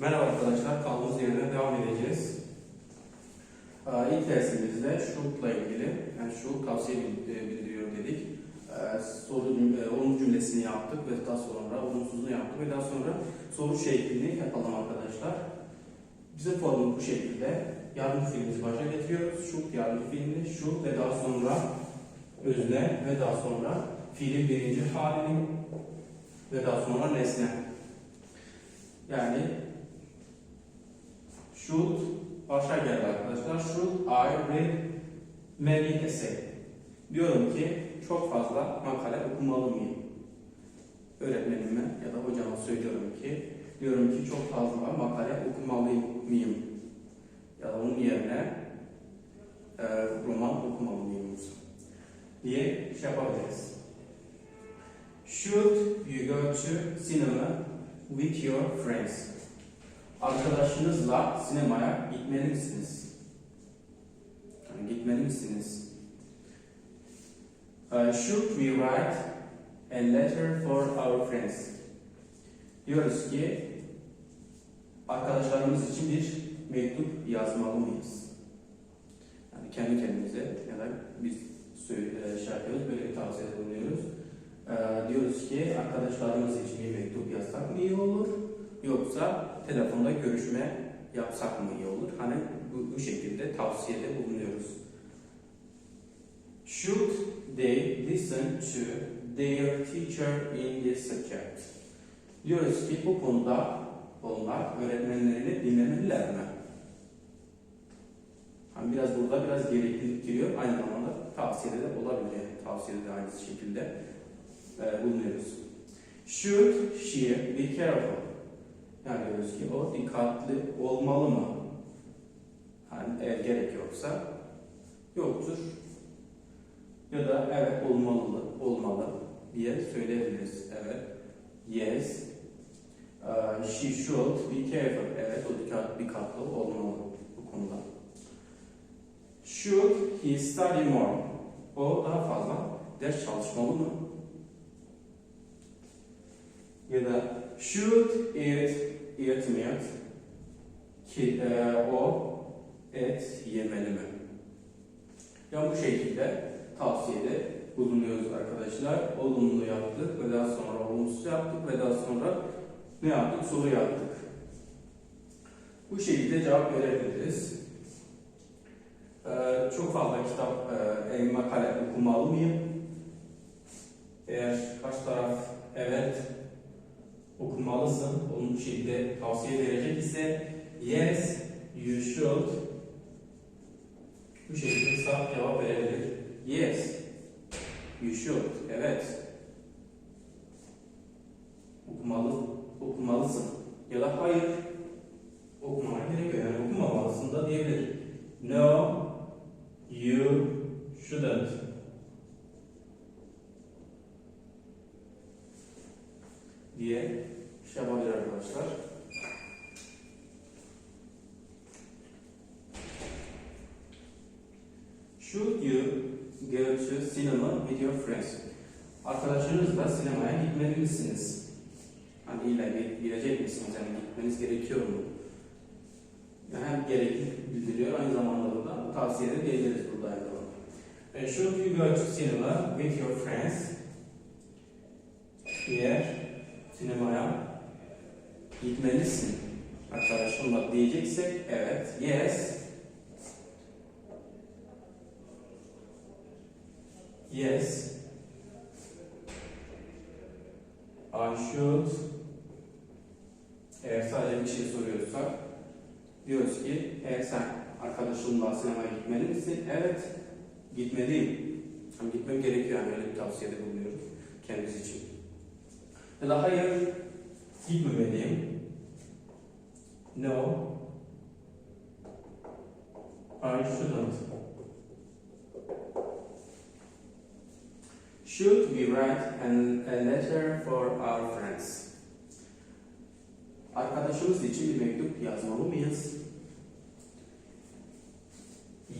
Merhaba arkadaşlar, kaldığımız yerine devam edeceğiz. Ee, İlk dersimizde should'la ilgili, yani should tavsiye e, bildiriyor dedik. Ee, Soru e, olumlu cümlesini yaptık ve daha sonra olumsuzluğunu yaptık ve daha sonra soru şeklini yapalım arkadaşlar. Bizim formumuz bu şekilde. Yardımcı fiilimizi başa getiriyoruz. Should yardımcı fiilini, should ve daha sonra özne ve daha sonra fiilin birinci halini ve daha sonra nesne. Yani Should başa geldi arkadaşlar. Should I read many essay? Diyorum ki çok fazla makale okumalı mıyım? Öğretmenime ya da hocama söylüyorum ki diyorum ki çok fazla makale okumalı mıyım? Ya da onun yerine e, roman okumalı mıyım? diye şey yapabiliriz. Should you go to cinema with your friends? Arkadaşınızla sinemaya gitmeli misiniz? Yani gitmeli misiniz? Uh, should we write a letter for our friends? Diyoruz ki arkadaşlarımız için bir mektup yazmalı mıyız? Yani kendi kendimize ya da biz söyle, şey yapıyoruz, böyle bir tavsiye bulunuyoruz. Ee, diyoruz ki arkadaşlarımız için bir mektup yazsak iyi olur? Yoksa telefonda görüşme yapsak mı iyi olur? Hani bu, bu şekilde tavsiyede bulunuyoruz. Should they listen to their teacher in this subject? Diyoruz ki bu konuda onlar öğretmenlerini dinlemeliler mi? Hani biraz burada biraz gereklilik giriyor. Aynı zamanda tavsiyede de olabilir. Tavsiyede de aynı şekilde e, bulunuyoruz. Should she be careful? Yani diyoruz ki o dikkatli olmalı mı? Yani eğer gerek yoksa yoktur. Ya da evet olmalı, olmalı diye söyleyebiliriz. Evet. Yes. Uh, she should be careful. Evet o dikkat, dikkatli olmalı bu konuda. Should he study more? O daha fazla ders çalışmalı mı? Ya da should it meat? Ki, e, o et yemeli mi? Ya bu şekilde tavsiyede bulunuyoruz arkadaşlar. Olumlu yaptık ve daha sonra olumsuz yaptık ve daha sonra ne yaptık? Soru yaptık. Bu şekilde cevap verebiliriz. Ee, çok fazla kitap, e, makale okumalı mıyım? Eğer karşı taraf evet okumalısın, onun bu şekilde tavsiye verecek ise yes, you should bu şekilde saf cevap verebilir. Yes, you should. Evet. Okumalı, okumalısın. Ya da hayır, okumana gerek yok. Yani okumamalısın da diyebilir. No, you shouldn't. Diye şey yapabilir arkadaşlar. Should you go to cinema with your friends? Arkadaşlarınızla sinemaya gitmeli misiniz? Hani illa gi- gidecek misiniz? Yani gitmeniz gerekiyor mu? Yani hem gerekli bildiriyor, aynı zamanda da tavsiye de diyebiliriz burada aynı zamanda. Should you go to cinema with your friends? Eğer sinemaya gitmelisin arkadaşımla diyeceksek evet, yes. Yes. I should. Eğer sadece bir şey soruyorsak diyoruz ki eğer sen arkadaşınla sinemaya gitmeli misin? Evet. Gitmeliyim. Ama gitmem gerekiyor yani öyle bir tavsiyede bulunuyoruz kendisi için. Ya da hayır gitmemeliyim. No. I shouldn't. Should we write an, a letter for our friends? Arkadaşımız için bir mektup yazmalı mıyız?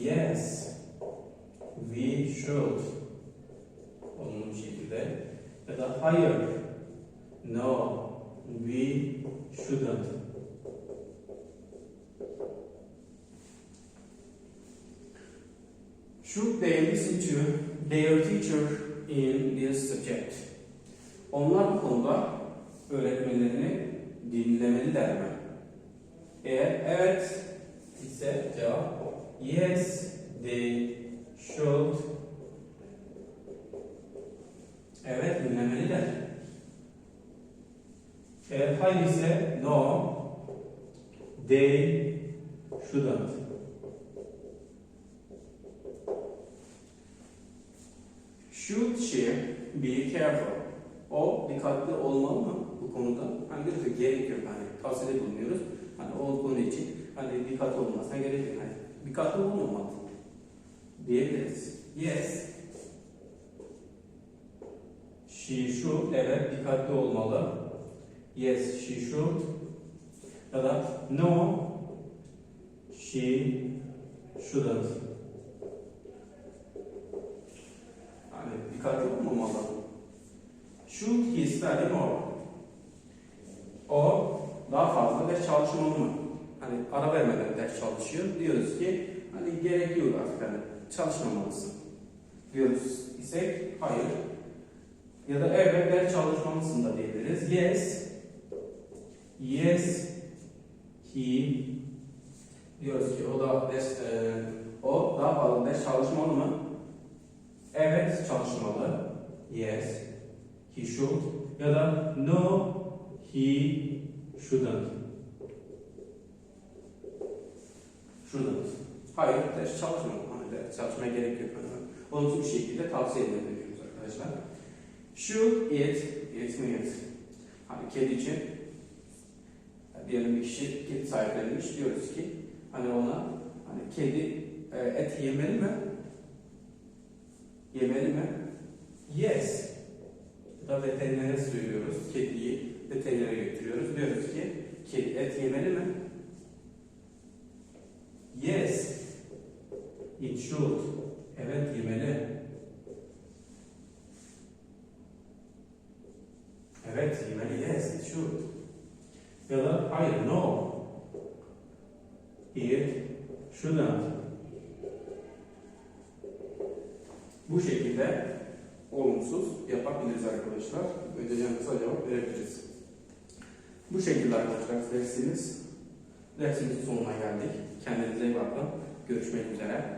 Yes, we should. Onun şekilde. Ya da hayır, No, we shouldn't. Should they listen to their teacher in this subject? Onlar bu konuda öğretmenlerini dinlemeliler mi? Eğer evet ise cevap yes they should. Evet dinlemeliler. Eğer hayır ise no they shouldn't. Should she be careful? O dikkatli olmalı mı bu konuda? Hani diyoruz ki gerek hani tavsiyede bulunuyoruz. Hani o konu için hani dikkatli olmasına gerek yok. Hani dikkatli olmamalı diyebiliriz. Yes. She should evet dikkatli olmalı. Yes she should. Ya da no she shouldn't. Yani dikkatli olmamalı. Should he study more? O daha fazla ders çalışmalı mı? Hani ara vermeden ders çalışıyor. Diyoruz ki hani gerek yok artık hani çalışmamalısın. Diyoruz isek hayır. Ya da evet ders çalışmalısın da diyebiliriz. Yes. Yes. He. Diyoruz ki o da ders, e, o daha fazla ders çalışmalı mı? Evet çalışmalı. Yes. He should. Ya da no he shouldn't. Shouldn't. Hayır ders çalışmalı. Hani ders çalışmaya gerek yok. Yani olumsuz bir şekilde tavsiye ediyoruz arkadaşlar. Should it, it means. Hani kedi için diyelim bir kişi kedi sahiplenmiş diyoruz ki hani ona hani kedi e, et yemeli mi? Yemeli mi? Yes. Ya da veterinere söylüyoruz. Kediyi veterinere götürüyoruz. Diyoruz ki kedi et yemeli mi? Yes. It should. Evet yemeli. Evet yemeli. Yes it should. Ya da hayır no. It shouldn't. Bu şekilde olumsuz yapabiliriz arkadaşlar. Ödeyeceğim kısa cevap verebiliriz. Bu şekilde arkadaşlar dersimiz. Dersimizin sonuna geldik. Kendinize iyi bakın. Görüşmek üzere.